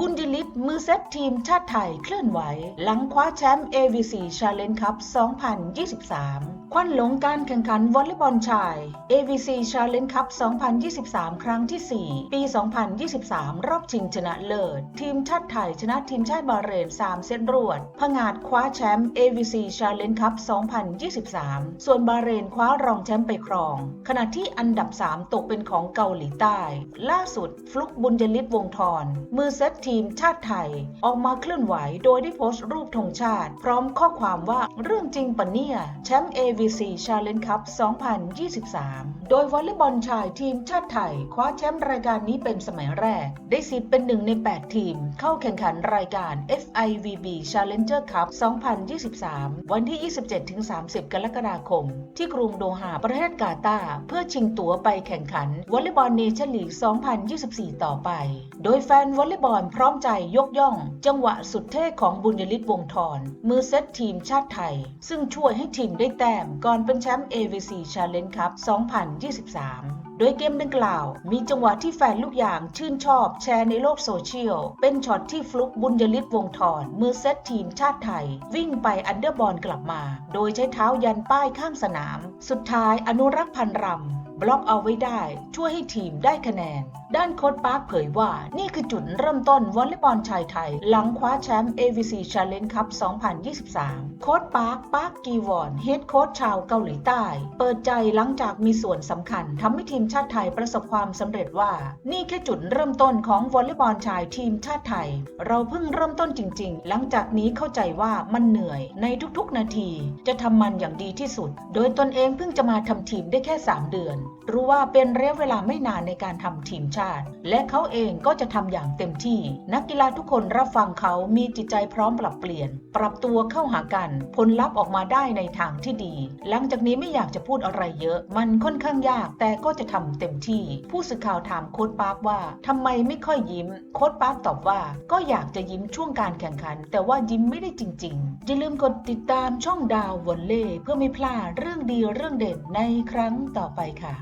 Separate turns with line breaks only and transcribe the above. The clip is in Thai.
บุนดิลิตมือเซตทีมชาติไทยเคลื่อนไหว หลังคว้าแชมป์ AVC Challenge Cup 2023 ควันหลงการแข่งขันวอลเลย์บอลชาย AVC Challenge Cup 2023 ครั้งที่ 4 ปี 2023 รอบชิงชนะเลิศ ทีมชาติไทยชนะทีมชาติบาเรน 3 เซตรวดผงาดคว้าแชมป์ AVC Challenge Cup 2023 ส่วนบาเรนคว้ารองแชมป์ไปครอง ขณะที่อันดับ 3 ตกเป็นของเกาหลีใต้ ล่าสุดฟลุกบุญยลิตวงทรมือเซตทีมชาติไทย ออกมาเคลื่อนไหวโดยได้โพสต์รูปธงชาติ พร้อมข้อความว่าเรื่องจริงปะเนี่ยแชมป์ AVC Challenge Cup 2023 โดยวอลเลย์บอลชายทีมชาติไทย คว้าแชมป์รายการนี้เป็นสมัยแรก ได้สิทธิ์เป็นหนึ่งใน 8 ทีม เข้าแข่งขันรายการ FIVB Challenger Cup 2023 วันที่ 27-30 กรกฎาคม ที่กรุงโดฮาประเทศกาตาร์เพื่อชิงตั๋วไปแข่งขันวอลเลย์บอลเนชั่นลีก 2024 ต่อไป โดยแฟนวอลเลย์บอลพร้อมใจยกย่อง จังหวะสุดเท่ของบุญยลิตวงทรมือเซตทีมชาติไทย ซึ่งช่วยให้ทีมได้แต้มก่อนเป็นแชมป์ AVC Challenge Cup 2023โดยเกมดังกล่าว มีจังหวะที่แฟนลูกยางชื่นชอบแชร์ในโลกโซเชียล เป็นช็อตที่ฟลุกบุญยลิตวงทรมือเซตทีมชาติไทย วิ่งไปอันเดอร์บอลกลับมา โดยใช้เท้ายันป้ายข้างสนาม สุดท้ายอนุรักษ์พันรำ บล็อกเอาไว้ได้ ช่วยให้ทีมได้คะแนน ด้านโค้ชปาร์คเผยว่า นี่คือจุดเริ่มต้นวอลเลย์บอลชายไทย หลังคว้าแชมป์ AVC Challenge Cup 2023 โค้ชปาร์คปาร์คกีวอนเฮดโค้ชชาวเกาหลีใต้ เปิดใจหลังจากมีส่วนสำคัญทำให้ทีมชาติไทยประสบความสำเร็จว่า นี่แค่จุดเริ่มต้นของวอลเลย์บอลชายทีมชาติไทย เราเพิ่งเริ่มต้นจริง ๆ หลังจากนี้เข้าใจว่ามันเหนื่อย ในทุกๆ นาที จะทำมันอย่างดีที่สุด โดยตนเองเพิ่งจะมาทำทีมได้แค่ 3 เดือนรู้ว่าเป็นระยะเวลาไม่นานในการทำทีมชาติ และเขาเองก็จะทำอย่างเต็มที่ นักกีฬาทุกคนรับฟังเขามีจิตใจพร้อมปรับเปลี่ยน ปรับตัวเข้าหากัน ผลลัพธ์ออกมาได้ในทางที่ดี หลังจากนี้ไม่อยากจะพูดอะไรเยอะ มันค่อนข้างยาก แต่ก็จะทำเต็มที่ ผู้สื่อข่าวถามโค้ชปาร์คว่าทำไมไม่ค่อยยิ้ม โค้ชปาร์คตอบว่า ก็อยากจะยิ้มช่วงการแข่งขัน แต่ว่ายิ้มไม่ได้จริงๆอย่าลืมกดติดตามช่องดาววอลเล่เพื่อไม่พลาดเรื่องดีเรื่องเด่นในครั้งต่อไปค่ะ